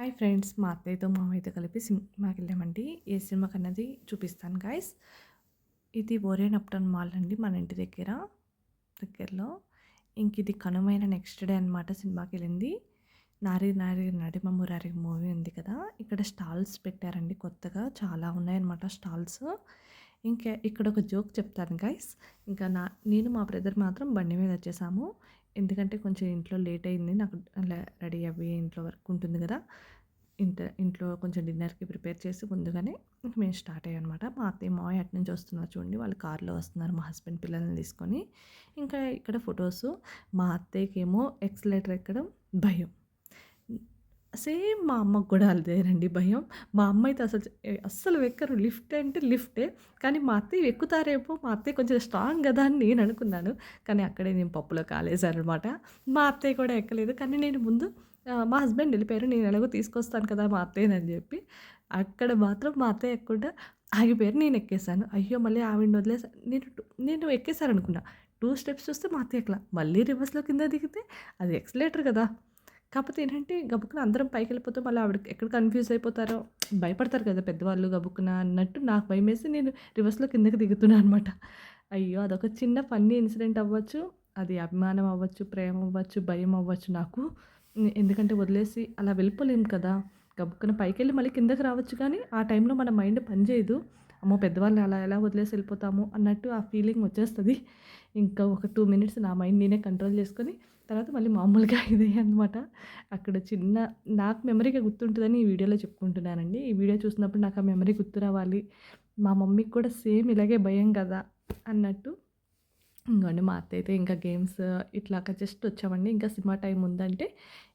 Hi friends మా అత్తయ్యతో మామయ్యతో కలిపి సినిమాకి వెళ్ళామండి ఏ సినిమాకి అన్నది చూపిస్తాను గాయస్ ఇది ఓరియన్ అప్టన్ మాల్ అండి మన ఇంటి దగ్గర దగ్గరలో. ఇంక ఇది కనుమైన నెక్స్ట్ డే అనమాట సినిమాకి వెళ్ళింది. నారి నారి నడిమ మురారి మూవీ ఉంది కదా ఇక్కడ స్టాల్స్ పెట్టారండి కొత్తగా చాలా ఉన్నాయన్నమాట స్టాల్స్. ఇంకా ఇక్కడ ఒక జోక్ చెప్తాను గైస్ ఇంకా నా నేను మా బ్రదర్ మాత్రం బండి మీద వచ్చేసాము. ఎందుకంటే కొంచెం ఇంట్లో లేట్ అయింది నాకు రెడీ అవి ఇంట్లో వర్క్ ఉంటుంది కదా. ఇంట ఇంట్లో కొంచెం డిన్నర్కి ప్రిపేర్ చేసి ముందుగానే మేము స్టార్ట్ అయ్యా అనమాట మా అత్తయ్య మావయ్య అటు నుంచి వస్తున్నారు చూడండి. వాళ్ళు కార్లో వస్తున్నారు మా హస్బెండ్ పిల్లల్ని తీసుకొని. ఇంకా ఇక్కడ ఫొటోస్ మా అత్తయ్యకి ఏమో ఎక్సలేటర్ ఎక్కడం భయం. సేమ్ మా అమ్మకు కూడా అదేనండి భయం. మా అమ్మ అయితే అసలు అస్సలు ఎక్కరు లిఫ్ట్ అంటే లిఫ్టే. కానీ మా అత్తయ్య ఎక్కుతారేమో మా అత్తయ్య కొంచెం స్ట్రాంగ్ కదా అని నేను అనుకున్నాను. కానీ అక్కడే నేను పప్పులో కాలేశానమాట మా అత్తయ్య కూడా ఎక్కలేదు. కానీ నేను ముందు మా హస్బెండ్ వెళ్ళిపోయారు. నేను ఎలాగో తీసుకొస్తాను కదా మా అత్తయ్యని చెప్పి. అక్కడ మాత్రం మా అత్తయ్య ఎక్కకుండా ఆగిపోయారు. నేను ఎక్కేసాను అయ్యో మళ్ళీ ఆవిడ వదిలేసా. నేను నేను ఎక్కేసాను అనుకున్నా టూ స్టెప్స్ చూస్తే మా అత్తయ్య ఎక్కలా. మళ్ళీ రివర్స్లో కింద దిగితే అది ఎక్సలేటర్ కదా. కాకపోతే ఏంటంటే గబుక్కున అందరం పైకి వెళ్ళిపోతే మళ్ళీ ఆవిడ ఎక్కడ కన్ఫ్యూజ్ అయిపోతారో భయపడతారు కదా పెద్దవాళ్ళు గబుక్కున అన్నట్టు నాకు భయం వేసి నేను రివర్స్లో కిందకి దిగుతున్నాను అనమాట. అయ్యో అదొక చిన్న ఫన్నీ ఇన్సిడెంట్ అవ్వచ్చు. అది అభిమానం అవ్వచ్చు ప్రేమ అవ్వచ్చు భయం అవ్వచ్చు నాకు. ఎందుకంటే వదిలేసి అలా వెళ్ళిపోలేము కదా. గబుక్కున పైకి వెళ్ళి మళ్ళీ కిందకి రావచ్చు కానీ ఆ టైంలో మన మైండ్ పనిచేయదు అమ్మో పెద్దవాళ్ళని అలా ఎలా వదిలేసి వెళ్ళిపోతాము అన్నట్టు ఆ ఫీలింగ్ వచ్చేస్తుంది. ఇంకా ఒక టూ మినిట్స్ నా మైండ్ నేనే కంట్రోల్ చేసుకొని తర్వాత మళ్ళీ మామూలుగా ఇదే అనమాట అక్కడ చిన్న నాకు మెమరీగా గుర్తుంటుందని ఈ వీడియోలో చెప్పుకుంటున్నానండి. ఈ వీడియో చూసినప్పుడు నాకు ఆ మెమరీ గుర్తు రావాలి. మా మమ్మీకి కూడా సేమ్ ఇలాగే భయం కదా అన్నట్టు. ఇంకోండి మా అత్త అయితే ఇంకా గేమ్స్ ఇట్లాగా జస్ట్ వచ్చామండి. ఇంకా సినిమా టైం ఉందంటే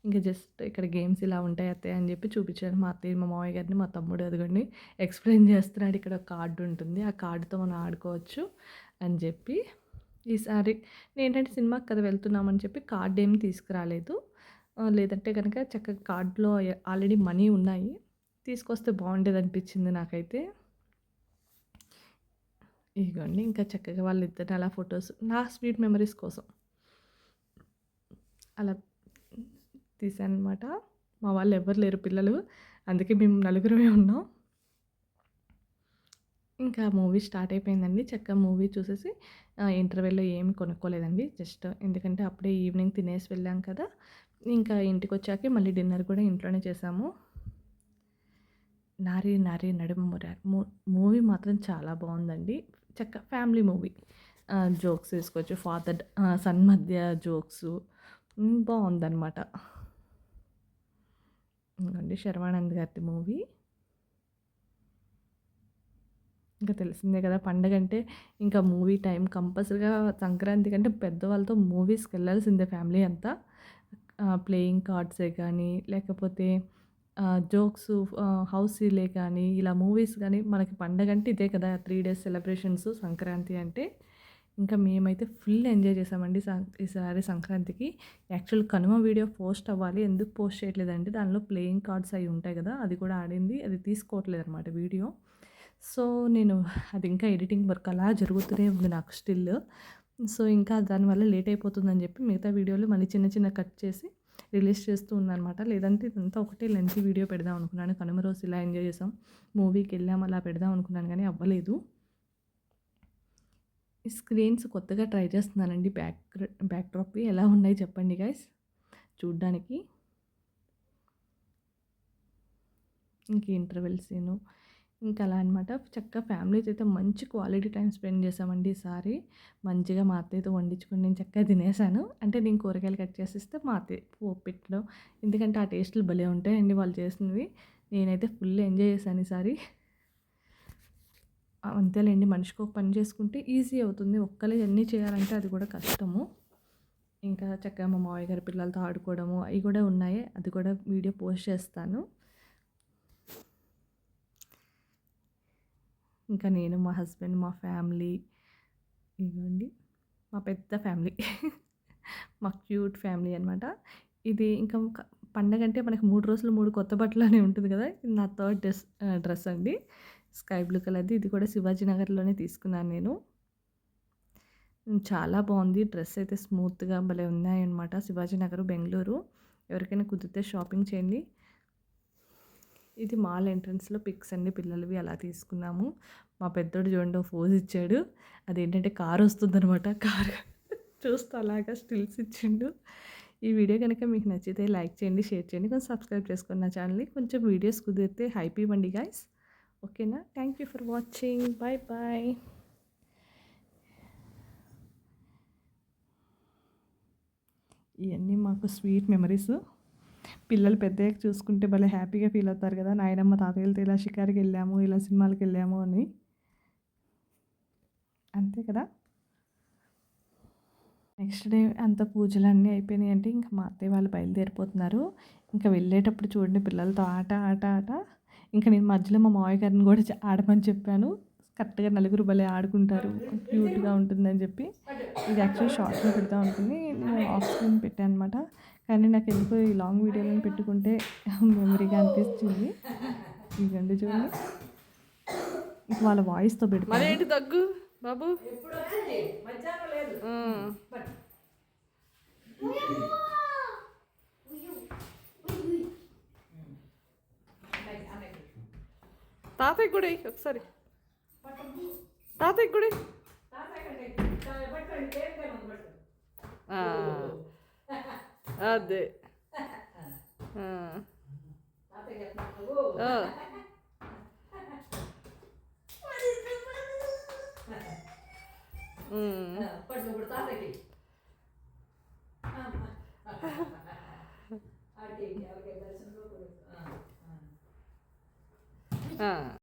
ఇంకా జస్ట్ ఇక్కడ గేమ్స్ ఇలా ఉంటాయి అత్తయ్య అని చెప్పి చూపించాను. మా అత్తయ్య మా మామయ్య గారిని మా తమ్ముడు అదిగోండి ఎక్స్ప్లెయిన్ చేస్తున్నాడు. ఇక్కడ కార్డు ఉంటుంది. ఆ కార్డుతో మనం ఆడుకోవచ్చు అని చెప్పి ఈసారి ఏంటంటే సినిమాకి కదా వెళ్తున్నామని చెప్పి కార్డ్ ఏమి తీసుకురాలేదు. లేదంటే కనుక చక్కగా కార్డులో ఆల్రెడీ మనీ ఉన్నాయి. తీసుకొస్తే బాగుండేది అనిపించింది నాకైతే. ఇదిగోండి ఇంకా చక్కగా వాళ్ళిద్దరిని అలా ఫొటోస్ నా స్వీట్ మెమరీస్ కోసం. అలా తీసాను అనమాట మా వాళ్ళు ఎవరు లేరు పిల్లలు. అందుకే మేము నలుగురమే ఉన్నాం. ఇంకా మూవీ స్టార్ట్ అయిపోయిందండి. చక్కగా మూవీ చూసేసి ఇంటర్వెల్లో ఏమి కొనుక్కోలేదండి. జస్ట్ ఎందుకంటే అప్పుడే ఈవినింగ్ తినేసి వెళ్ళాం కదా. ఇంకా ఇంటికి వచ్చాక మళ్ళీ డిన్నర్ కూడా ఇంట్లోనే చేసాము. నారి నారి నడుము మూవీ మాత్రం చాలా బాగుందండి. చక్క ఫ్యామిలీ మూవీ. జోక్స్ వేసుకోవచ్చు ఫాదర్ సన్ మధ్య జోక్స్. బాగుందన్నమాట. ఇంకండి శర్వానంద్ గారి మూవీ. ఇంకా తెలిసిందే కదా పండగ అంటే ఇంకా మూవీ టైం కంపల్సరీగా సంక్రాంతి కంటే పెద్దవాళ్ళతో మూవీస్కి వెళ్ళాల్సిందే ఫ్యామిలీ అంతా. ప్లేయింగ్ కార్డ్సే కానీ లేకపోతే జోక్స్ హౌసీలే కానీ ఇలా మూవీస్ కానీ మనకి పండగ అంటే ఇదే కదా త్రీ డేస్ సెలబ్రేషన్స్ సంక్రాంతి అంటే. ఇంకా మేమైతే ఫుల్ ఎంజాయ్ చేసామండి ఈసారి సంక్రాంతికి. యాక్చువల్ కనుమ వీడియో పోస్ట్ అవ్వాలి ఎందుకు పోస్ట్ చేయట్లేదండి దానిలో ప్లేయింగ్ కార్డ్స్ అవి ఉంటాయి కదా అది కూడా ఆడింది అది తీసుకోవట్లేదు అనమాట వీడియో. సో నేను అది ఇంకా ఎడిటింగ్ వర్క్ అలా జరుగుతూనే ఉంది నాకు స్టిల్. సో ఇంకా దానివల్ల లేట్ అయిపోతుందని చెప్పి మిగతా వీడియోలు మళ్ళీ చిన్న చిన్న కట్ చేసి రిలీజ్ చేస్తూ ఉన్నానమాట. లేదంటే ఇదంతా ఒకటే లెంత్ వీడియో పెడదాం అనుకున్నాను. కనుమ రోజు ఇలా ఎంజాయ్ చేసాం. మూవీకి వెళ్ళాం అలా పెడదాం అనుకున్నాను కానీ అవ్వలేదు. ఈ స్క్రీన్స్ కొత్తగా ట్రై చేస్తున్నానండి. బ్యాక్ బ్యాక్ డ్రాప్ ఎలా ఉన్నాయి చెప్పండి గైస్ చూడ్డానికి. ఇంక ఇంటర్వెల్ సీను. ఇంకా అలా అనమాట చక్కగా ఫ్యామిలీతో అయితే మంచి క్వాలిటీ టైం స్పెండ్ చేసామండి ఈసారి మంచిగా మా అత్తయ్యతో వండించుకొని నేను చక్కగా తినేసాను. అంటే నేను కూరగాయలు కట్ చేసిస్తే మా అత్తయ్య పోపు పెట్టడం ఎందుకంటే ఆ టేస్ట్లు భలే ఉంటాయండి వాళ్ళు చేసినవి. నేనైతే ఫుల్ ఎంజాయ్ చేశాను ఈసారి అంతేలేండి మనిషికి ఒక పని చేసుకుంటే ఈజీ అవుతుంది. ఒక్కలే అన్నీ చేయాలంటే అది కూడా కష్టము. ఇంకా చక్కగా మా మావయ్య గారి పిల్లలతో ఆడుకోవడము అవి కూడా ఉన్నాయి. అది కూడా వీడియో పోస్ట్ చేస్తాను. ఇంకా నేను మా హస్బెండ్ మా ఫ్యామిలీ ఇదిగోండి మా పెద్ద ఫ్యామిలీ. మా క్యూట్ ఫ్యామిలీ అనమాట ఇది ఇంకా పండగ అంటే మనకి మూడు రోజులు మూడు కొత్త బట్టలు అనే ఉంటుంది కదా. నా థర్డ్ డ్రెస్ డ్రెస్ అండి. స్కై బ్లూ కలర్ది. ఇది కూడా శివాజీ నగర్లోనే తీసుకున్నాను నేను. చాలా బాగుంది. డ్రెస్ అయితే స్మూత్గా భలే ఉన్నాయన్నమాట. శివాజీ నగర్ బెంగళూరు. ఎవరికైనా కుదిరితే షాపింగ్ చేయండి. ఇది మాల్ ఎంట్రన్స్లో పిక్స్ అన్ని పిల్లలవి అలా తీసుకున్నాము. మా పెద్దోడు చూడండి ఫోజ్ ఇచ్చాడు. అదేంటంటే కార్ వస్తుందనమాట కార్ చూస్తూ అలాగా స్టిల్స్ ఇచ్చిండు. ఈ వీడియో కనుక మీకు నచ్చితే లైక్ చేయండి షేర్ చేయండి. కొంచెం సబ్స్క్రైబ్ చేసుకోండి నా ఛానల్ని కొంచెం వీడియోస్ కుదిరితే హైప్ ఇవ్వండి గాయస్. ఓకేనా? Thank you for watching. Bye bye. ఇవన్నీ మాకు స్వీట్ మెమరీస్. పిల్లలు పెద్దయ్యాక చూసుకుంటే భలే హ్యాపీగా ఫీల్ అవుతారు కదా. నాయనమ్మ తాతయ్యలతో ఇలా షికారికి వెళ్ళాము ఇలా సినిమాలకు వెళ్ళాము అని. అంతే కదా. నెక్స్ట్ డే అంత పూజలు అన్నీ అయిపోయినాయి అంటే ఇంకా మా అత్తయ్య వాళ్ళు బయలుదేరిపోతున్నారు. ఇంకా వెళ్ళేటప్పుడు చూడండి పిల్లలతో ఆట ఆట ఆట. ఇంకా నేను మధ్యలో మా మావయ్య గారిని కూడా ఆడమని చెప్పాను. కరెక్ట్గా నలుగురు భలే ఆడుకుంటారు. క్యూట్గా ఉంటుందని చెప్పి. ఇది యాక్చువల్లీ షార్ట్స్లో పెడతా ఉంటుంది నేను ఆఫ్ స్క్రీన్ పెట్టాను అనమాట కానీ నాకు ఎందుకో ఈ లాంగ్ వీడియోలను పెట్టుకుంటే మెమరీగా అనిపిస్తుంది. ఇదండి చూడండి. ఇంక వాళ్ళ వాయిస్తో పెడతాను. దగ్గు బాబు. తాతయ్య కూడా ఎయ్ ఒకసారి. తాతయ్య కూడా. ఆ. అదే ఆ. ఆ. ఉమ్. ఆ.